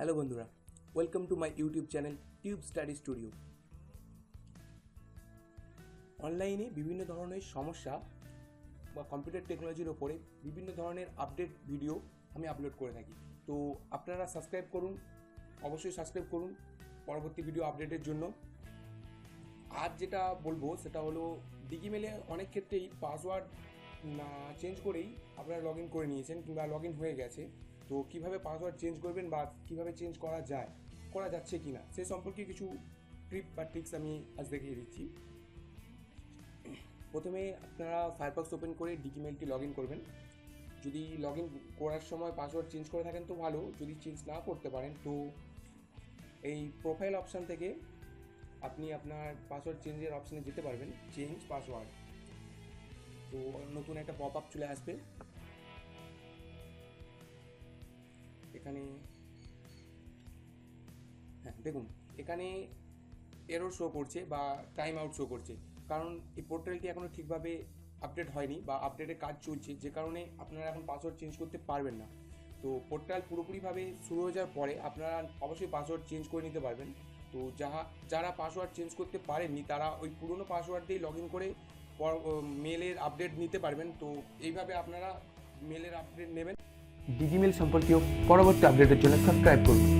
Hello বন্ধুরা welcome to my YouTube channel tube study studio অনলাইনে বিভিন্ন ধরনের সমস্যা বা কম্পিউটার টেকনোলজির ওপরে বিভিন্ন ধরনের আপডেট ভিডিও আমি আপলোড করে থাকি। তো আপনারা সাবস্ক্রাইব করুন, অবশ্যই সাবস্ক্রাইব করুন পরবর্তী ভিডিও আপডেটের জন্য। আজ যেটা বলব, সেটা হলো ডিজিমেলে অনেক ক্ষেত্রেই পাসওয়ার্ড না চেঞ্জ করেই আপনারা লগ ইন করে নিয়েছেন কিংবা লগ ইন হয়ে গেছে। তো কীভাবে পাসওয়ার্ড চেঞ্জ করবেন বা কীভাবে চেঞ্জ করা যায়, করা যাচ্ছে কি না সে সম্পর্কে কিছু ট্রিপ বা ট্রিক্স আমি আজ দেখিয়ে দিচ্ছি। প্রথমে আপনারা ফায়ারবক্স ওপেন করে ডিজিমেলটি লগ ইন করবেন। যদি লগ ইন করার সময় পাসওয়ার্ড চেঞ্জ করে থাকেন তো ভালো, যদি চেঞ্জ না করতে পারেন তো এই প্রোফাইল অপশান থেকে আপনি আপনার পাসওয়ার্ড চেঞ্জের অপশানে যেতে পারবেন চেঞ্জ পাসওয়ার্ড তো নতুন একটা পপ আপ চলে আসবে। এখানে হ্যাঁ দেখুন, এখানে এরও শো করছে বা টাইম আউট শো করছে। কারণ এই পোর্টালটি এখনও ঠিকভাবে আপডেট হয়নি বা আপডেটের কাজ চলছে, যে কারণে আপনারা এখন পাসওয়ার্ড চেঞ্জ করতে পারবেন না। তো পোর্টাল পুরোপুরিভাবে শুরু হয়ে যাওয়ার পরে আপনারা অবশ্যই পাসওয়ার্ড চেঞ্জ করে নিতে পারবেন। তো যাহা, যারা পাসওয়ার্ড চেঞ্জ করতে পারেননি, তারা ওই পুরনো পাসওয়ার্ড দিয়ে লগ ইন করে মেলের আপডেট নিতে পারবেন। তো এইভাবে আপনারা মেলের আপডেট নেবেন। ডিজিমেল সম্পর্কীয় পরবর্তী আপডেটের জন্য সাবস্ক্রাইব করুন।